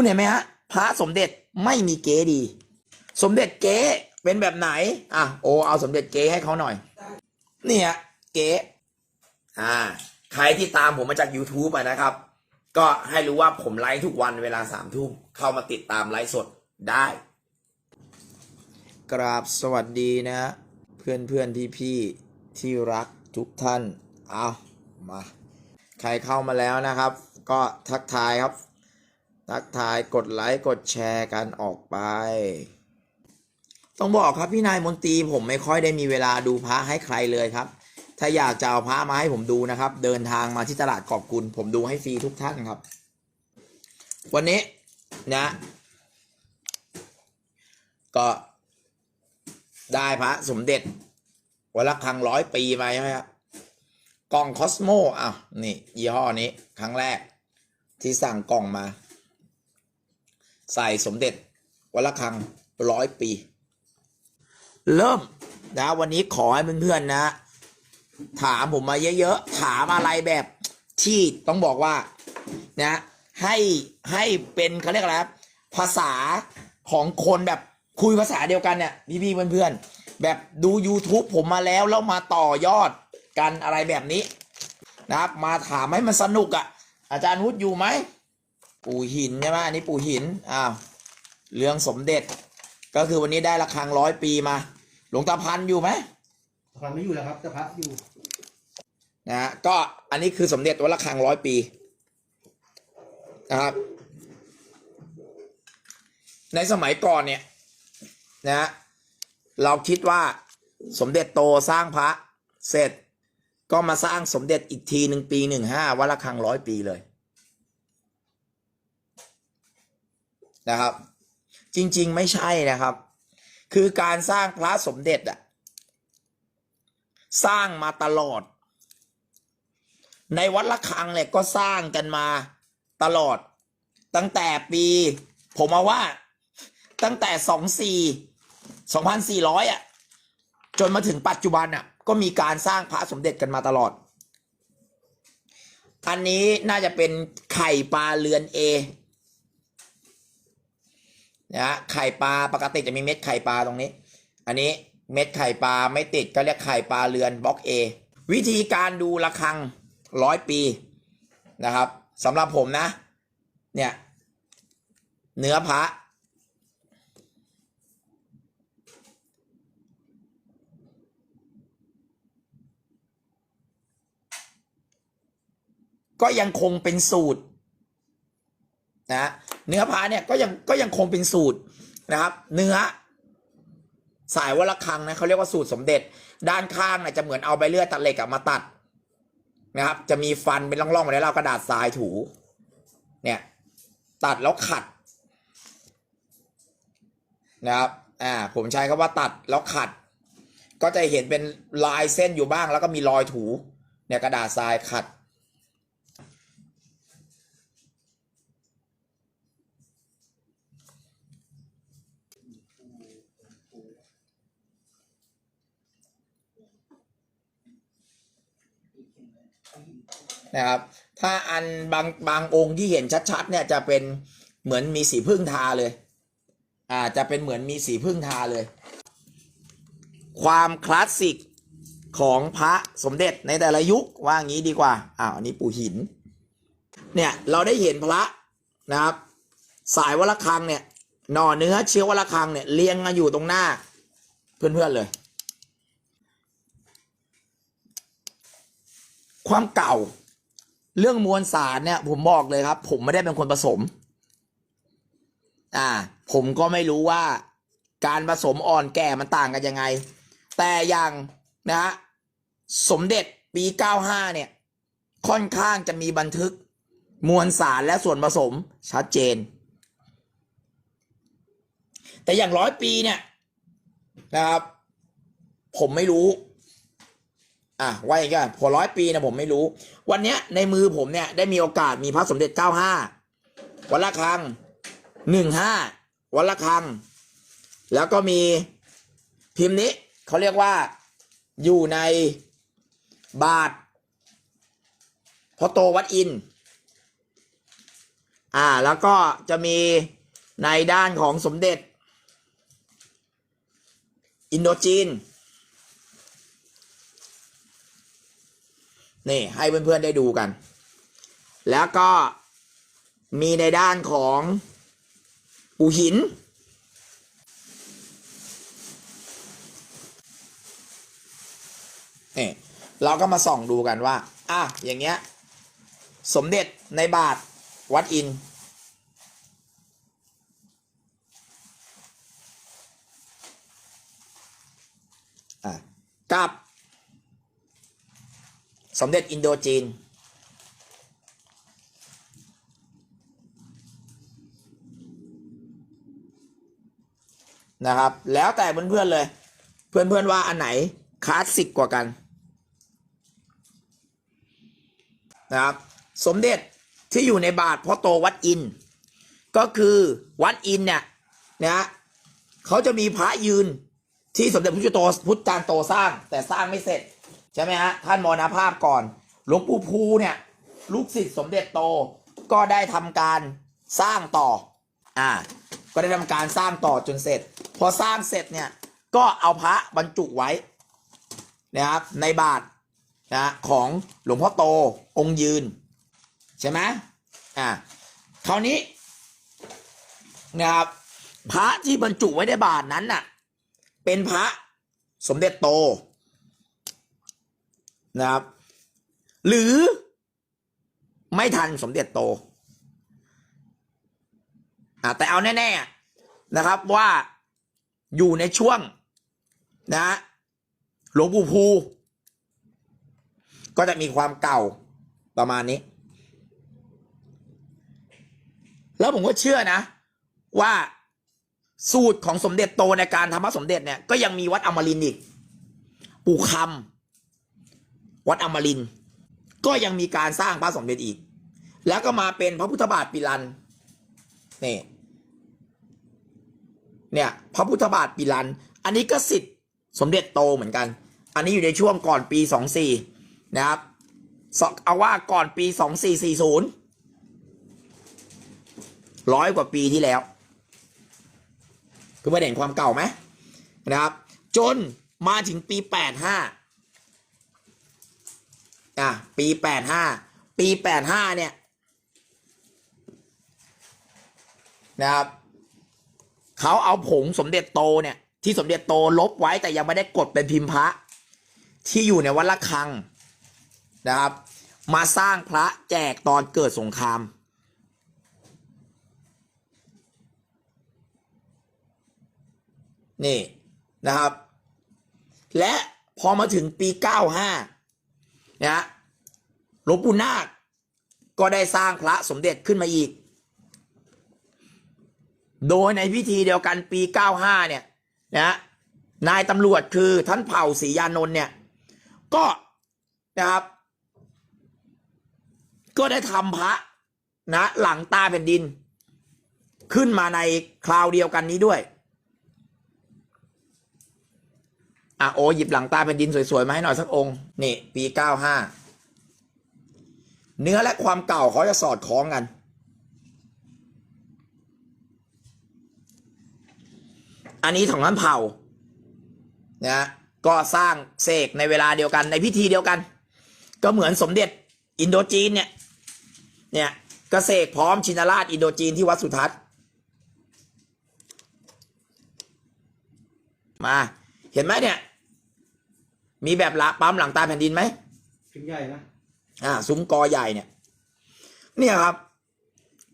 คุณเห็นไหมฮะพระสมเด็จไม่มีเก๋ดี สมเด็จเก๋เป็นแบบไหน อะโอเอาสมเด็จเก๋ให้เขาหน่อย นี่ฮะเก๋อ่า ใครที่ตามผมมาจาก YouTube อะนะครับ ก็ให้รู้ว่าผมไลฟ์ทุกวันเวลาสามทุ่มเข้ามาติดตามไลฟ์สดได้ กราบสวัสดีนะ เพื่อนเพื่อนพี่พี่ที่รักทุกท่าน เอามา ใครเข้ามาแล้วนะครับ ก็ทักทายครับ ทักทายกดไลค์กดแชร์กันออกไป ต้องบอกครับพี่นายมนตรีผมไม่ค่อยได้มีเวลาดูพระให้ใครเลยครับ ถ้าอยากจะเอาพระมาให้ผมดูนะครับ เดินทางมาที่ตลาดกอบกุลผมดูให้ฟรีทุกท่านครับ วันนี้นะ ก็ได้พระสมเด็จวัดละครังร้อยปีมาใช่ไหมครับกล่องคอสโมอะนี่ยี่ห้อนี้ ครั้งแรกที่สั่งกล่องมา ใส่สมเด็จวัดละครังร้อยปี เริ่มนะวันนี้ขอให้เพื่อนๆนะ ถามผมมาเยอะๆ ถามอะไรแบบที่ต้องบอกว่านะให้ให้เป็นเขาเรียกอะไรครับภาษาของคนแบบคุยภาษาเดียวกันเนี่ยพี่ๆเพื่อนๆ แบบดู YouTube ผมมาแล้วแล้วมาต่อยอดกันอะไรแบบนี้นะครับ มาถามให้มันสนุกอะ่ะ อาจารย์วุฒิอยู่ไหม ปู่หินใช่ไหมอันนี้ปู่หินอ้าวเรื่องสมเด็จ ก็คือวันนี้ได้ระฆังร้อยปีมา หลวงตาพันอยู่ไหมฟังไม่อยู่แล้วครับแต่พระอยู่นะฮะก็อันนี้คือสมเด็จวัดระฆังร้อยปีนะครับ ในสมัยก่อนเนี่ยนะฮะเราคิดว่าสมเด็จโตสร้างพระเสร็จก็มาสร้างสมเด็จอีกทีหนึ่งปีหนึ่งห้าวัดระฆังร้อยปีเลย นะครับ จริง ๆ ไม่ใช่นะครับ คือการสร้างพระสมเด็จอะสร้างมาตลอด ในวัดละคังเนี่ยก็สร้างกันมาตลอด ตั้งแต่ปี ผมมาว่า ตั้งแต่สองสี่สองพันสี่ร้อยอะ จนมาถึงปัจจุบันอะ ก็มีการสร้างพระสมเด็จกันมาตลอด อันนี้น่าจะเป็นไข่ปลาเรือนเอ นะฮะไข่ปลาปกติจะมีเม็ดไข่ปลาตรงนี้ อันนี้เม็ดไข่ปลาไม่ติดก็เรียกไข่ปลาเรือนบล็อกเอวิธีการดูระฆังร้อยปีนะครับสำหรับผมนะ เนี่ยเนื้อพระก็ยังคงเป็นสูตรนะ เนื้อพระเนี่ยก็ยังก็ยังคงเป็นสูตรนะครับ เนื้อ สายวัลคังนะเขาเรียกว่าสูตรสมเด็จ ด้านข้างเนี่ยจะเหมือนเอาใบเลื่อยตัดเหล็กมาตัดนะครับ จะมีฟันเป็นร่องๆมาแล้วเรากระดาษทรายถู เนี่ย ตัดแล้วขัด นะครับอ่าผมใช้คำว่าตัดแล้วขัด ก็จะเห็นเป็นลายเส้นอยู่บ้างแล้วก็มีรอยถู เนี่ยกระดาษทรายขัด นะครับ ถ้าอันบางบางองค์ที่เห็นชัดๆเนี่ยจะเป็นเหมือนมีสีพึ่งทาเลย อ่าจะเป็นเหมือนมีสีพึ่งทาเลย ความคลาสสิกของพระสมเด็จในแต่ละยุคว่างี้ดีกว่าอ้าวอันนี้ปู่หิน เนี่ยเราได้เห็นพระนะครับ สายวัลคังเนี่ยหน่อเนื้อเชื้อวัลคังเนี่ยเรียงกันอยู่ตรงหน้า เพื่อนๆเลย ความเก่า เรื่องมวลสารเนี่ย ผมบอกเลยครับ ผมไม่ได้เป็นคนผสม อ่า ผมก็ไม่รู้ว่าการผสมอ่อนแก่มันต่างกันยังไง แต่อย่างนะฮะสมเด็จปี 95 เนี่ย ค่อนข้างจะมีบันทึกมวลสารและส่วนผสมชัดเจน แต่อย่างร้อยปีเนี่ยนะครับ ผมไม่รู้ อะว่าอย่างไรพอร้อยปีนะผมไม่รู้ วันเนี้ยในมือผมเนี่ยได้มีโอกาสมีพระสมเด็จเก้าห้าวัดละครังหนึ่งห้าวัดละครัง แล้วก็มีพิมพ์นี้เขาเรียกว่าอยู่ในบาทพอโตวัดอิน อ่าแล้วก็จะมีในด้านของสมเด็จ อินโดจีน นี่ให้เพื่อนๆได้ดูกัน แล้วก็มีในด้านของปูหิน นี่เราก็มาส่องดูกันว่า อะ อย่างเงี้ย สมเด็จในบาทวัดอิน อะ กับ สมเด็จอินโดจีน นะครับ แล้วแต่เพื่อนๆเลย เพื่อนๆว่าอันไหนคลาสสิกกว่ากัน นะครับ สมเด็จที่อยู่ในบาทพ่อโตวัดอิน ก็คือวัดอินเนี่ยนะเขาจะมีพระยืนที่สมเด็จพระพุทธโตพุทธจารย์โตสร้างแต่สร้างไม่เสร็จ ใช่ไหมฮะท่านมรณภาพก่อน หลวงปู่ภูเนี่ย ลูกศิษย์สมเด็จโตก็ได้ทำการสร้างต่อ อ่า ก็ได้ทำการสร้างต่อจนเสร็จ พอสร้างเสร็จเนี่ยก็เอาพระบรรจุไว้นะครับในบาทนะของหลวงพ่อโตองค์ยืน ใช่ไหมอ่าคราวนี้นะครับพระที่บรรจุไว้ในบาทนั้นน่ะ เป็นพระสมเด็จโต นะครับ หรือไม่ทันสมเด็จโตอะแต่เอาแน่ๆนะครับว่าอยู่ในช่วงนะหลวงปู่ภู ก็จะมีความเก่าประมาณนี้ แล้วผมก็เชื่อนะ ว่าสูตรของสมเด็จโตในการทำพระสมเด็จเนี่ยก็ยังมีวัดอมรินอีก ปู่คำ วัดอมรินทร์ก็ยังมีการสร้างพระสมเด็จอีก แล้วก็มาเป็นพระพุทธบาทปิลันนี่เนี่ยพระพุทธบาทปิลัน อันนี้ก็สิทธิ์สมเด็จโตเหมือนกัน อันนี้อยู่ในช่วงก่อนปีสองสี่นะครับสเอาว่าก่อนปีสองสี่สี่ศูนย์ร้อยกว่าปีที่แล้วคือประเด็นความเก่าไหมนะครับ จนมาถึงปีแปดห้า อะปีแปดห้าปีแปดห้าเนี่ยนะครับเขาเอาผงสมเด็จโตเนี่ย ที่สมเด็จโตลบไว้แต่ยังไม่ได้กดเป็นพิมพ์พระ ที่อยู่ในวัดละคังนะครับ มาสร้างพระแจกตอนเกิดสงครามนี่นะครับ และพอมาถึงปี 95 นะฮะหลวงปู่นาคก็ได้สร้างพระสมเด็จขึ้นมาอีก โดยในพิธีเดียวกันปี 95 เนี่ยนะนายตำรวจคือท่านเผ่าศรียานนท์เนี่ย ก็นะครับ ก็ได้ทำพระนะหลังตาแผ่นดิน ขึ้นมาในคราวเดียวกันนี้ด้วย อะโอหยิบหลังตาแผ่นดินสวยๆมาให้หน่อยสักองค์ นี่ ปี95เนื้อและความเก่าเขาจะสอดคล้องกัน อันนี้ของท่านเผานะก็สร้างเสกในเวลาเดียวกันในพิธีเดียวกัน ก็เหมือนสมเด็จอินโดจีนเนี่ยเนี่ยก็เสกพร้อมชินราชอินโดจีนที่วัดสุทัศน์มา เห็นไหมเนี่ย มีแบบละปั๊มหลังตาแผ่นดินไหมพิมพ์ใหญ่นะอ่าซุ้มกอใหญ่เนี่ย เนี่ยครับ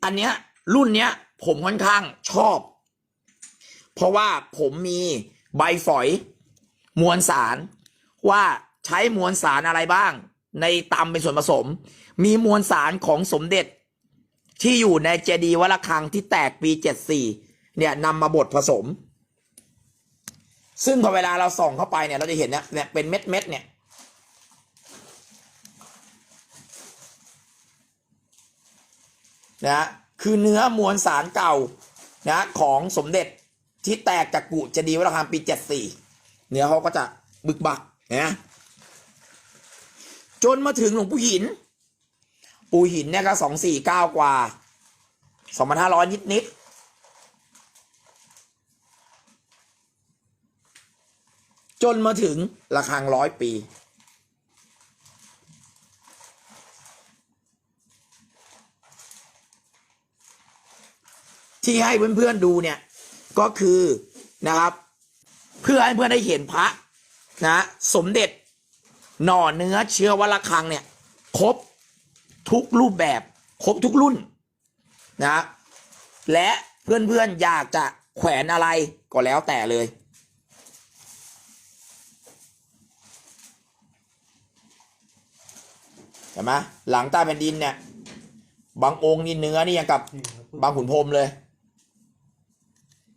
อันเนี้ย รุ่นเนี้ย ผมค่อนข้างชอบ เพราะว่าผมมีใบฝอย มวลสาร ว่าใช้มวลสารอะไรบ้าง ในตำเป็นส่วนผสม มีมวลสารของสมเด็จ ที่อยู่ในเจดีย์วัดระฆังที่แตกปีเจ็ดสี่เนี่ยนำมาบดผสม ซึ่งพอเวลาเราส่องเข้าไปเนี่ยเราจะเห็นเนี่ยเนี่ยเป็นเม็ดเม็ดเนี่ยนะคือเนื้อมวลสารเก่านะของสมเด็จที่แตกจากกุจะดีวัดระฆังปีเจ็ดสี่เนื้อเขาก็จะบึกบักนะจนมาถึงหลวงปู่หิน ปู่หินเนี่ยก็สองสี่เก้ากว่าสองพันห้าร้อยนิดนิด จนมาถึงระฆังร้อยปี ที่ให้เพื่อนๆดูเนี่ย ก็คือนะครับ เพื่อให้เพื่อนได้เห็นพระนะสมเด็จหน่อเนื้อเชื้อวัลคังเนี่ย ครบทุกรูปแบบ ครบทุกรุ่นนะและเพื่อนๆอยากจะแขวนอะไรก็แล้วแต่เลย เห็นไหมหลังใต้แผ่นดินเนี่ย บางองค์นี่เนื้อนี่ยังกับนี่ครับบางขุนพรหมเลย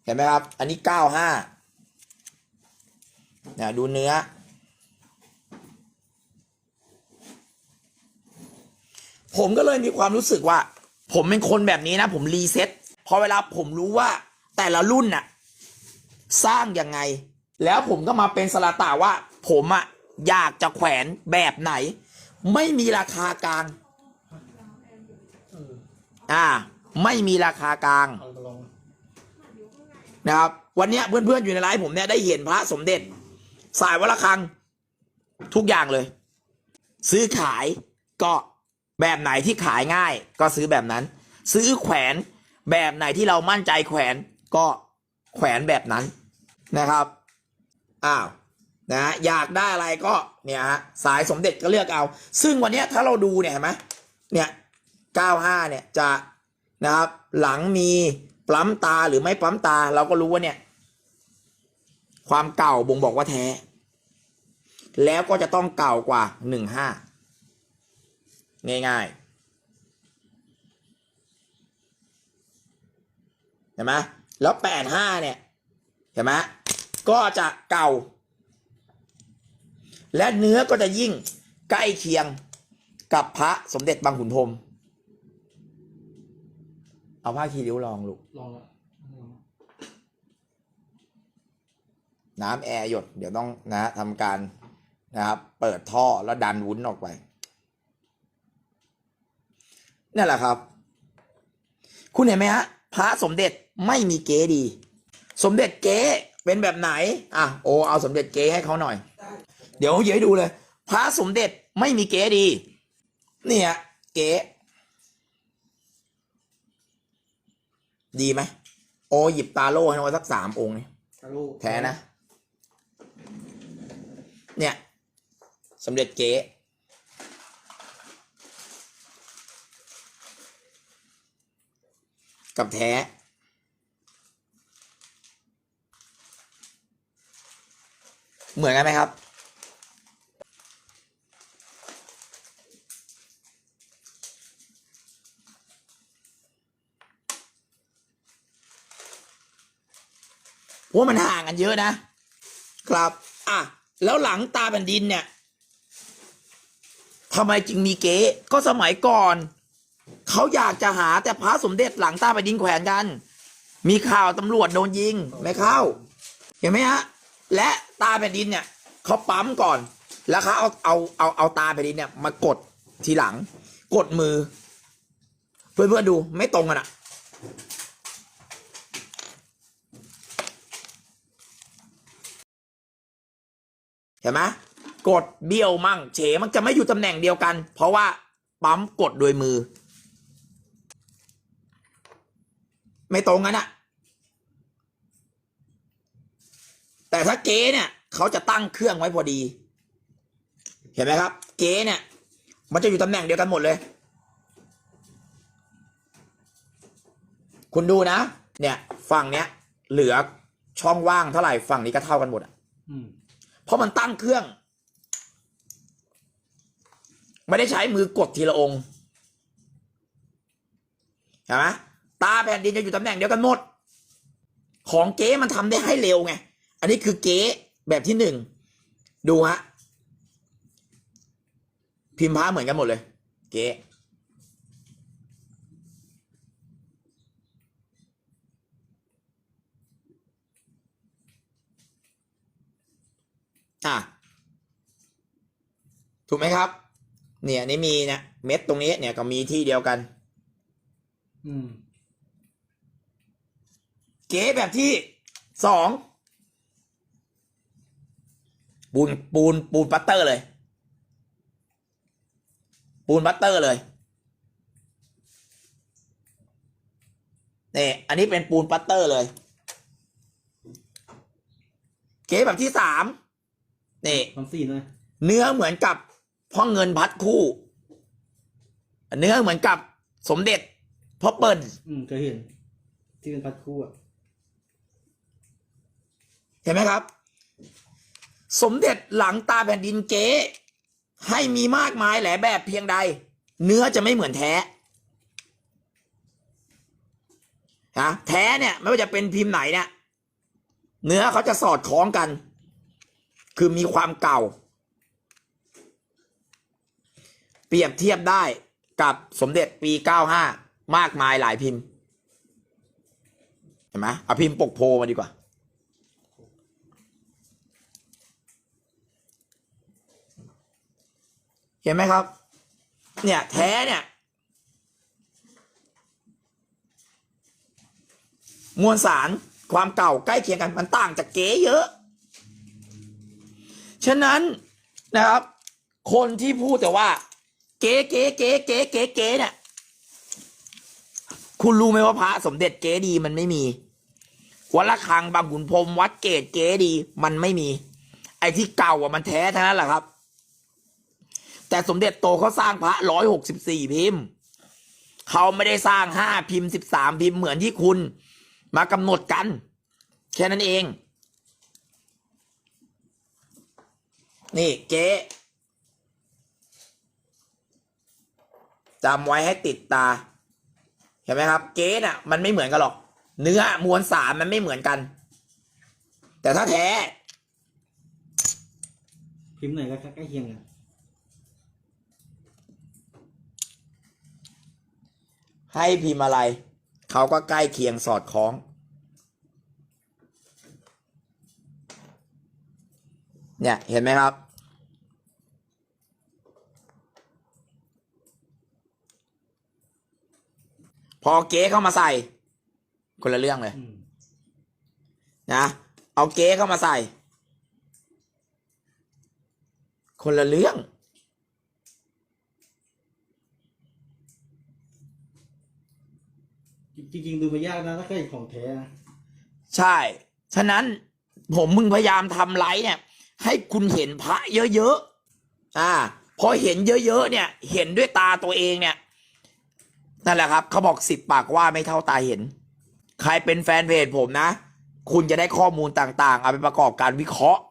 เห็นไหมครับ อันนี้เก้าห้าเนี่ยดูเนื้อ ผมก็เลยมีความรู้สึกว่า ผมเป็นคนแบบนี้นะ ผมรีเซ็ตพอเวลาผมรู้ว่าแต่ละรุ่นน่ะ สร้างยังไง แล้วผมก็มาเป็นสลาตาว่า ผมอะอยากจะแขวนแบบไหน ไม่มีราคากลาง อ่า ไม่มีราคากลาง นะครับ วันนี้เพื่อนๆอยู่ในไลฟ์ผมเนี่ยได้เห็นพระสมเด็จ สายวัลคัง ทุกอย่างเลย ซื้อขายก็แบบไหนที่ขายง่าย ก็ซื้อแบบนั้น ซื้อแขวนแบบไหนที่เรามั่นใจแขวนก็แขวนแบบนั้นนะครับ อ้าว นะอยากได้อะไรก็เนี่ยฮะสายสมเด็จก็เลือกเอา ซึ่งวันนี้ถ้าเราดูเนี่ยเห็นไหมเนี่ย95เนี่ยจะนะครับหลังมีปลั๊มตาหรือไม่ปลั๊มตาเราก็รู้ว่าเนี่ย ความเก่าบ่งบอกว่าแท้ แล้วก็จะต้องเก่ากว่าหนึ่งห้าง่ายๆเห็นไหมแล้วแปดห้าเนี่ยเห็นไหมก็จะเก่า และเนื้อก็จะยิ่งใกล้เคียงกับพระสมเด็จบางขุนพรหมเอาผ้าคีริ้วลองลูกลองละลองละน้ำแอร์หยด เดี๋ยวต้องนะทำการนะครับ เปิดท่อแล้วดันวุ้นออกไปนั่นแหละครับ คุณเห็นไหมฮะพระสมเด็จไม่มีเก๊ดี สมเด็จเก๊เป็นแบบไหน อะโอเอาสมเด็จเก๊ให้เขาหน่อย เดี๋ยวเดี๋ยวให้ดูเลย พระสมเด็จไม่มีเก๊ดี เนี่ยเก๊ดีไหมโอหยิบตาโล่ให้น้องสักสามองค์นี่กระลูกแท้นะ เนี่ยสมเด็จเก๊กับแท้ เหมือนกันไหมครับ เพราะ ว่ามันห่างกันเยอะนะ ครับ อะ แล้วหลังตาแผ่นดินเนี่ยทำไมจึงมีเก๊ก็สมัยก่อน เขาอยากจะหาแต่พระสมเด็จหลังตาแผ่นดินแขวนกัน มีข่าวตำรวจโดนยิงไม่เข้า เห็นไหมฮะ และตาแผ่นดินเนี่ยเขาปั๊มก่อน แล้วเขาเอาเอาเอาเอาตาแผ่นดินเนี่ยมากดทีหลัง กดมือ เพื่อนเพื่อนๆดูไม่ตรงกันอะ ห็นไหมกดเบี้ยวมั่งเฉมันจะไม่อยู่ตำแหน่งเดียวกัน เพราะว่าปั๊มกดโดยมือ ไม่ตรงกันอะแต่ถ้าเก๊เนี่ยเขาจะตั้งเครื่องไว้พอดี เห็นไหมครับ เก๊เนี่ย มันจะอยู่ตำแหน่งเดียวกันหมดเลย คุณดูนะ เนี่ย ฝั่งเนี้ย เหลือช่องว่างเท่าไหร่ฝั่งนี้ก็เท่ากันหมดอะอืม เพราะมันตั้งเครื่อง ไม่ได้ใช้มือกดทีละองค์เห็นไหมตาแผ่นดินจะอยู่ตำแหน่งเดียวกันหมด ของเก๊มันทำได้ให้เร็วไง อันนี้คือเก๊แบบที่หนึ่ง ดูฮะ พิมพ์พระเหมือนกันหมดเลย เก๊ อะถูกไหมครับ เนี่ยอันนี่มีเนี่ยเม็ดตรงนี้เนี่ยก็มีที่เดียวกัน อืม เก๋แบบที่สองปูนปูนปูนปัตเตอร์เลย ปูนปัตเตอร์เลยนี่อันนี้เป็นปูนปัตเตอร์เลย เก๋แบบที่สาม นี่สองสี่หน่อยเนื้อเหมือนกับพ่อเงินพัดคู่ เนื้อเหมือนกับสมเด็จพ่อเปิ่นอืมเคยเห็น ที่เป็นพัดคู่อะเห็นไหมครับ สมเด็จหลังตาแผ่นดินเก๊ให้มีมากมายแหละแบบเพียงใด เนื้อจะไม่เหมือนแท้ฮะแท้เนี่ยไม่ว่าจะเป็นพิมพ์ไหนเนี่ยเนื้อเขาจะสอดคล้องกัน คือมีความเก่า เปรียบเทียบได้กับสมเด็จปี 95 มากมายหลายพิมพ์ เห็นไหมเอาพิมพ์ปกโพมาดีกว่า เห็นไหมครับ เนี่ยแท้เนี่ยมวลสารความเก่าใกล้เคียงกันมันต่างจากเก๋เยอะ ฉะนั้นนะครับ คนที่พูดแต่ว่า เก๋เก๋เก๋เก๋เก๋เก๋เนี่ยคุณรู้ไหมว่าพระสมเด็จเก๋ดีมันไม่มีวัดละคังบางขุนพรมวัดเกตเก๋ดี มันไม่มี ไอ้ที่เก่าอะมันแท้ทั้งนั้นแหละครับ แต่สมเด็จโตเขาสร้างพระร้อยหกสิบสี่พิมพ์เขาไม่ได้สร้างห้าพิมพ์สิบสามพิมพ์เหมือนที่คุณ มากำหนดกัน แค่นั้นเอง นี่เก๊จำไว้ให้ติดตา เห็นไหมครับเก๊น่ะ มันไม่เหมือนกันหรอก เนื้อมวลสารมันไม่เหมือนกัน แต่ถ้าแท้ พิมพ์หนก็ใกล้เคียงกันให้พิมพ์อะไร เขาก็ใกล้เคียงสอดคล้อง เนี่ย เห็นไหมครับ พอเก๊เข้ามาใส่ คนละเรื่องเลยอืมนะเอาเก๊เข้ามาใส่ คนละเรื่อง จริงๆดูไม่ยากนะถ้าเคยเห็นของแท้นะใช่ ฉะนั้นผมมึงพยายามทำไลฟ์เนี่ย ให้คุณเห็นพระเยอะๆอ่า พอเห็นเยอะๆเนี่ย เห็นด้วยตาตัวเองเนี่ย นั่นแหละครับเขาบอกสิบปากว่าไม่เท่าตาเห็น ใครเป็นแฟนเพจผมนะ คุณจะได้ข้อมูลต่างๆ เอาไปประกอบการวิเคราะห์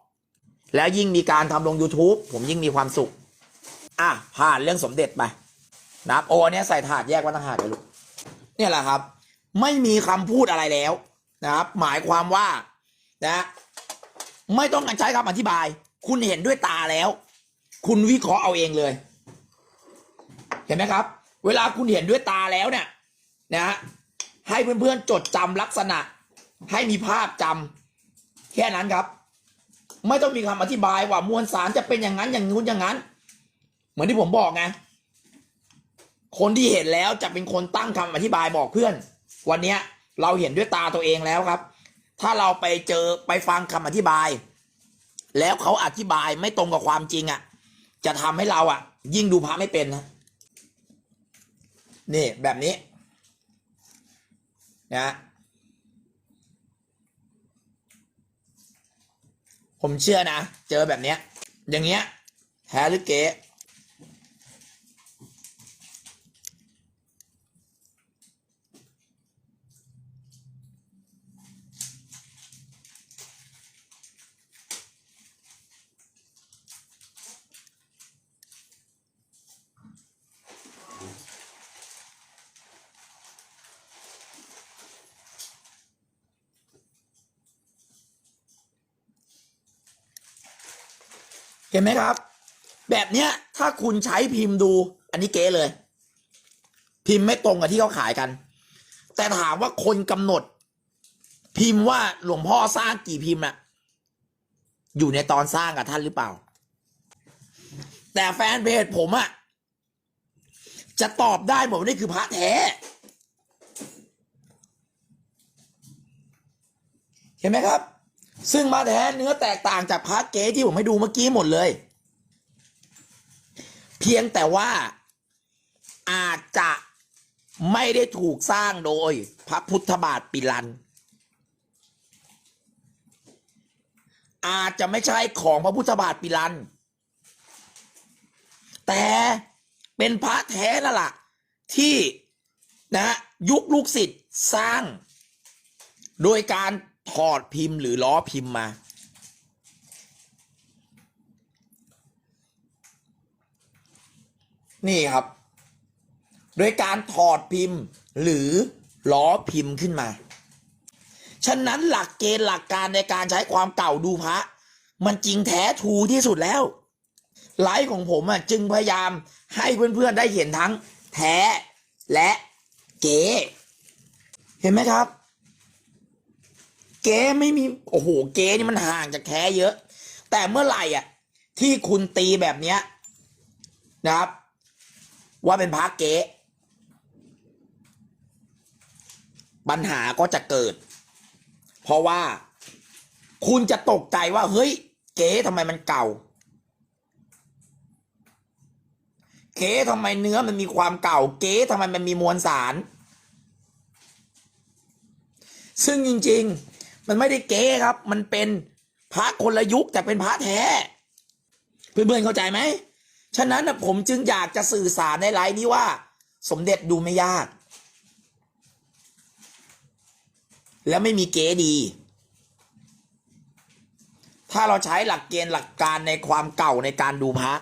แล้วยิ่งมีการทำลง YouTube ผมยิ่งมีความสุข อะผ่านเรื่องสมเด็จไปนะครับโอเนี้ยใส่ถาดแยกว้ต่างหากเลยลูกเนี่ยแหละครับ ไม่มีคำพูดอะไรแล้วนะครับ หมายความว่านะไม่ต้องการใช้คำอธิบาย คุณเห็นด้วยตาแล้ว คุณวิเคราะห์เอาเองเลย เห็นไหมครับ เวลาคุณเห็นด้วยตาแล้วเนี่ยนะฮะให้เพื่อนๆจดจำลักษณะ ให้มีภาพจำแค่นั้นครับ ไม่ต้องมีคำอธิบายว่ามวลสารจะเป็นอย่างนั้นอย่างนู้นอย่างนั้น เหมือนที่ผมบอกไงคนที่เห็นแล้วจะเป็นคนตั้งคำอธิบายบอกเพื่อน วันเนี้ยเราเห็นด้วยตาตัวเองแล้วครับ ถ้าเราไปเจอไปฟังคำอธิบาย แล้วเขาอธิบายไม่ตรงกับความจริงอะ จะทำให้เราอะ ยิ่งดูพระไม่เป็นนะ นี่แบบนี้นะผมเชื่อนะ เจอแบบเนี้ย อย่างเงี้ยแท้หรือเก๋ ห็นไหมครับ แบบเนี้ยถ้าคุณใช้พิมพ์ดู อันนี้เก๋เลย พิมพ์ไม่ตรงกับที่เขาขายกัน แต่ถามว่าคนกำหนด พิมพ์ว่าหลวงพ่อสร้างกี่พิมพ์อะอยู่ในตอนสร้างกับท่านหรือเปล่า แต่แฟนเพจผมอะจะตอบได้หมดว่านี่คือพระแท้เห็นไหมครับ ซึ่งมาแท้เนื้อแตกต่างจากพระเก๊ที่ผมให้ดูเมื่อกี้หมดเลย เพียงแต่ว่าอาจจะไม่ได้ถูกสร้างโดยพระพุทธบาทปิลัน อาจจะไม่ใช่ของพระพุทธบาทปิลัน แต่เป็นพระแท้นั่นแหละที่นะฮะยุคลูกศิษย์สร้าง โดยการ ถอดพิมพ์หรือล้อพิมพ์มา นี่ครับ โดยการถอดพิมพ์หรือล้อพิมพ์ขึ้นมา ฉะนั้นหลักเกณฑ์หลักการในการใช้ความเก่าดูพระ มันจริงแท้ทูที่สุดแล้ว ไลฟ์ของผมอะจึงพยายามให้เพื่อนๆได้เห็นทั้งแท้และเก๋ เห็นไหมครับ เก๋ไม่มีโอ้โหเก๋นี่มันห่างจากแท้เยอะ แต่เมื่อไหร่อะ ที่คุณตีแบบเนี้ยนะครับ ว่าเป็นพระเก๋ปัญหาก็จะเกิด เพราะว่าคุณจะตกใจว่า เฮ้ย เก๋ทำไมมันเก่า เก๋ทำไมเนื้อมันมีความเก่า เก๋ทำไมมันมีมวลสาร ซึ่งจริง ๆ มันไม่ได้เก๋ครับ มันเป็นพระคนละยุคแต่เป็นพระแท้ เพื่อนๆเข้าใจไหม ฉะนั้นนะผมจึงอยากจะสื่อสารในไลน์นี้ว่า สมเด็จดูไม่ยาก แล้วไม่มีเก๋ดี ถ้าเราใช้หลักเกณฑ์หลักการในความเก่าในการดูพระ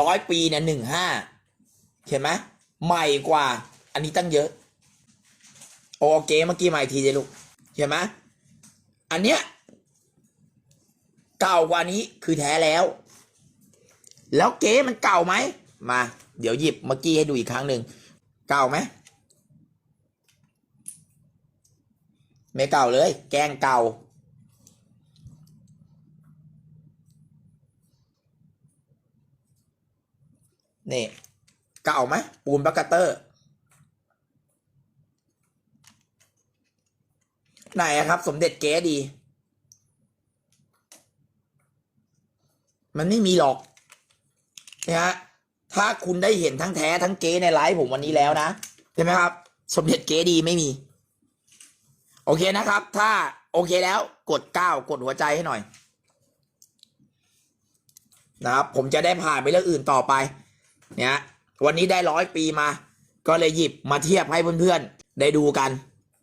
ร้อยปีเนี่ยหนึ่งห้าเห็นไหมใหม่กว่า อันนี้ตั้งเยอะ โอเก๋เมื่อกี้ใหม่ทีเดียลูกเห็นไหมอันเนี้ยเก่ากว่านี้คือแท้แล้ว แล้วเก๋มันเก่าไหมมา เดี๋ยวหยิบเมื่อกี้ให้ดูอีกครั้งหนึ่งเก่าไหมไม่เก่าเลย แกงเก่า นี่ เก่าไหมปูนบักกะเตอร์ ไหนอะครับ สมเด็จเก๋ดี มันไม่มีหรอกนะฮะถ้าคุณได้เห็นทั้งแท้ทั้งเก๊ในไลฟ์ผมวันนี้แล้วนะใช่ไหมครับ สมเด็จเก๊ดีไม่มี โอเคนะครับ ถ้าโอเคแล้วกดเก้ากดหัวใจให้หน่อย นะครับ ผมจะได้ผ่านไปเรื่องอื่นต่อไปเนี่ยวันนี้ได้ร้อยปีมา ก็เลยหยิบมาเทียบให้เพื่อนๆ ได้ดูกัน